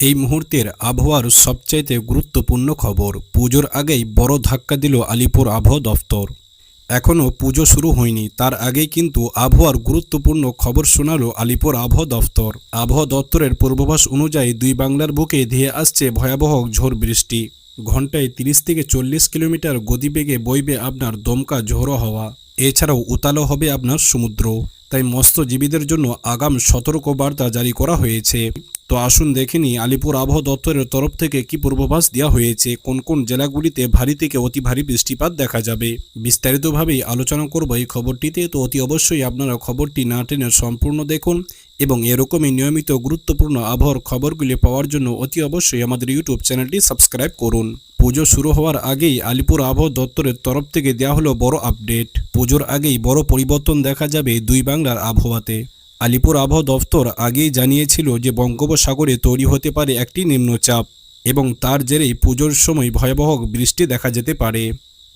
এই মুহূর্তের আবহাওয়ার সবচাইতে গুরুত্বপূর্ণ খবর, পুজোর আগেই বড় ধাক্কা দিল আলিপুর আবহাওয়া দফতর। এখনও পুজো শুরু হয়নি, তার আগেই কিন্তু আবহাওয়ার গুরুত্বপূর্ণ খবর শোনালো আলিপুর আবহাওয়া দফতর। আবহাওয়া দপ্তরের পূর্বাভাস অনুযায়ী দুই বাংলার বুকে ধেয়ে আসছে ভয়াবহ ঝড় বৃষ্টি। ঘন্টায় তিরিশ থেকে চল্লিশ কিলোমিটার গতিবেগে বইবে আপনার দমকা ঝোড়ো হওয়া। এছাড়াও উতালো হবে আপনার সমুদ্র। তাই মৎস্যজীবীদের জন্য আগাম সতর্ক বার্তা জারি করা হয়েছে। তো আসুন দেখে নিই আলিপুর আবহাওয়া দপ্তরের তরফ থেকে কি পূর্বাভাস দেওয়া হয়েছে। কোন কোন জেলাগুলিতে ভারী থেকে অতি ভারী বৃষ্টিপাত দেখা যাবে। বিস্তারিতভাবেই আলোচনা করব এই খবরটিতে। তো অতি অবশ্যই আপনারা খবরটি না টেনে সম্পূর্ণ দেখুন এবং এরকমই নিয়মিত গুরুত্বপূর্ণ আবহাওয়ার খবরগুলি পাওয়ার জন্য অতি অবশ্যই আমাদের ইউটিউব চ্যানেলটি সাবস্ক্রাইব করুন। পুজো শুরু হওয়ার আগেই আলিপুর আবহাওয়া দপ্তরের তরফ থেকে দেওয়া হলো বড় আপডেট। পুজোর আগেই বড় পরিবর্তন দেখা যাবে দুই বাংলার আবহাওয়াতে। আলিপুর আবহাওয়া দপ্তর আগেই জানিয়েছিল যে বঙ্গোপসাগরে তৈরি হতে পারে একটি নিম্নচাপ এবং তার জেরেই পুজোর সময় ভয়াবহ বৃষ্টি দেখা যেতে পারে।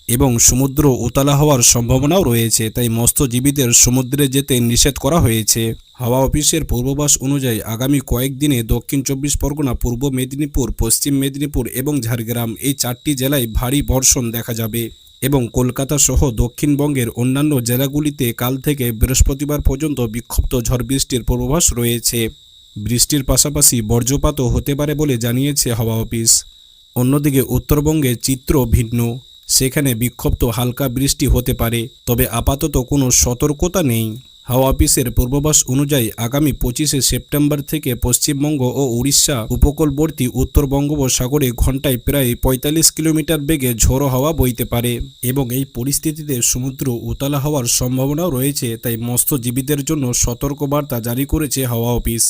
এবং সমুদ্র উতালা হওয়ার সম্ভাবনাও রয়েছে, তাই মৎস্যজীবীদের সমুদ্রে যেতে নিষেধ করা হয়েছে। হাওয়া অফিসের পূর্বাভাস অনুযায়ী আগামী কয়েকদিনে দক্ষিণ চব্বিশ পরগনা, পূর্ব মেদিনীপুর, পশ্চিম মেদিনীপুর এবং ঝাড়গ্রাম এই চারটি জেলায় ভারী বর্ষণ দেখা যাবে এবং কলকাতা সহ দক্ষিণবঙ্গের অন্যান্য জেলাগুলিতে কাল থেকে বৃহস্পতিবার পর্যন্ত বিক্ষিপ্ত ঝড় বৃষ্টির পূর্বাভাস রয়েছে। বৃষ্টির পাশাপাশি বর্জ্যপাতও হতে পারে বলে জানিয়েছে হাওয়া অফিস। অন্যদিকে উত্তরবঙ্গে চিত্র ভিন্ন। সেখানে বিক্ষুব্ধ হালকা বৃষ্টি হতে পারে, তবে আপাতত কোনো সতর্কতা নেই। হাওয়া অফিসের পূর্বাভাস অনুযায়ী আগামী পঁচিশে সেপ্টেম্বর থেকে পশ্চিমবঙ্গ ও উড়িষ্যা উপকূলবর্তী উত্তর বঙ্গোপসাগরে ঘন্টায় প্রায় পঁয়তাল্লিশ কিলোমিটার বেগে ঝোড়ো হাওয়া বইতে পারে এবং এই পরিস্থিতিতে সমুদ্র উতালা হওয়ার সম্ভাবনাও রয়েছে, তাই মৎস্যজীবীদের জন্য সতর্কবার্তা জারি করেছে হাওয়া অফিস।